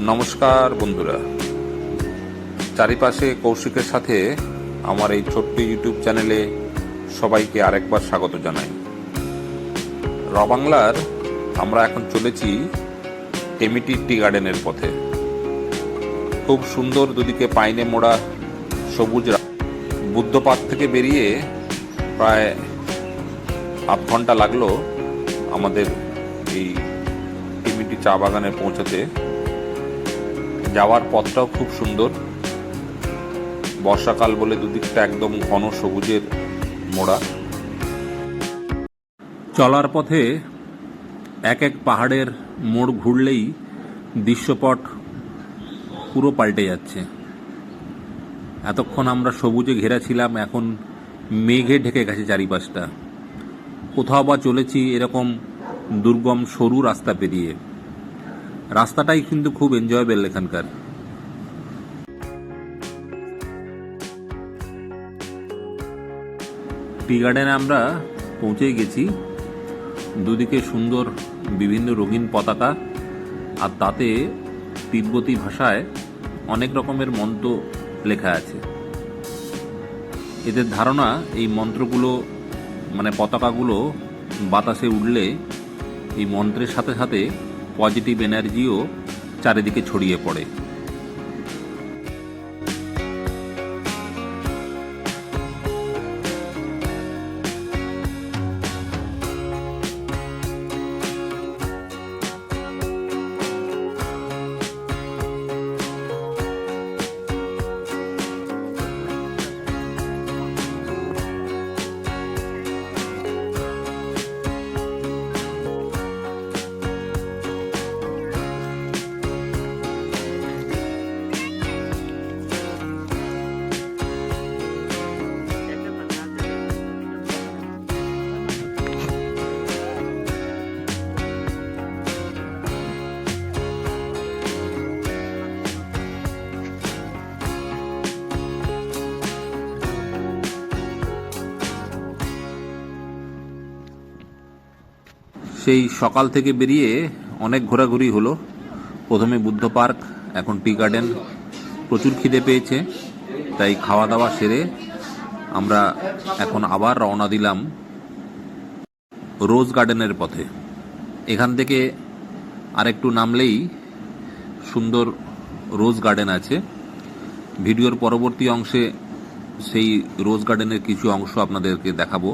নমস্কার বন্ধুরা। চারিপাশে কৌশিকের সাথে আমার এই ছোট্ট ইউটিউব চ্যানেলে সবাইকে আরেকবার স্বাগত জানাই। র বাংলার আমরা এখন চলেছি টেমিটি টি গার্ডেনের পথে। খুব সুন্দর দুদিকে পাইনে মোড়া সবুজ রা- বুদ্ধ পার্ক থেকে বেরিয়ে প্রায় আধ ঘণ্টা লাগল আমাদের এই টিমিটি চা বাগানে পৌঁছাতে। যাওয়ার পথটাও খুব সুন্দর। বর্ষাকাল বলে দুদিকটা একদম ঘন সবুজের মোড়া। চলার পথে এক এক পাহাড়ের মোড় ঘুরলেই দৃশ্যপট পুরো পাল্টে যাচ্ছে। এতক্ষণ আমরা সবুজে ঘেরা ছিলাম, এখন মেঘে ঢেকে গেছে চারিপাশটা। কোথাও বা চলেছি এরকম দুর্গম সরু রাস্তা পেরিয়ে। রাস্তাটাই কিন্তু খুব এনজয়েবল এখানকার। টি গার্ডেনে আমরা পৌঁছে গেছি। দুদিকে সুন্দর বিভিন্ন রঙিন পতাকা আর তাতে তিব্বতী ভাষায় অনেক রকমের মন্ত্র লেখা আছে। এদের ধারণা এই মন্ত্রগুলো মানে পতাকাগুলো বাতাসে উঠলে এই মন্ত্রের সাথে সাথে পজিটিভ এনার্জিও চারিদিকে ছড়িয়ে পড়ে। সেই সকাল থেকে বেরিয়ে অনেক ঘোরাঘুরি হলো। প্রথমে বুদ্ধ পার্ক, এখন টি গার্ডেন। প্রচুর খিদে পেয়েছে, তাই খাওয়া দাওয়া সেরে আমরা এখন আবার রওনা দিলাম রোজ গার্ডেনের পথে। এখান থেকে আরেকটু নামলেই সুন্দর রোজ গার্ডেন আছে। ভিডিওর পরবর্তী অংশে সেই রোজ গার্ডেনের কিছু অংশ আপনাদেরকে দেখাবো।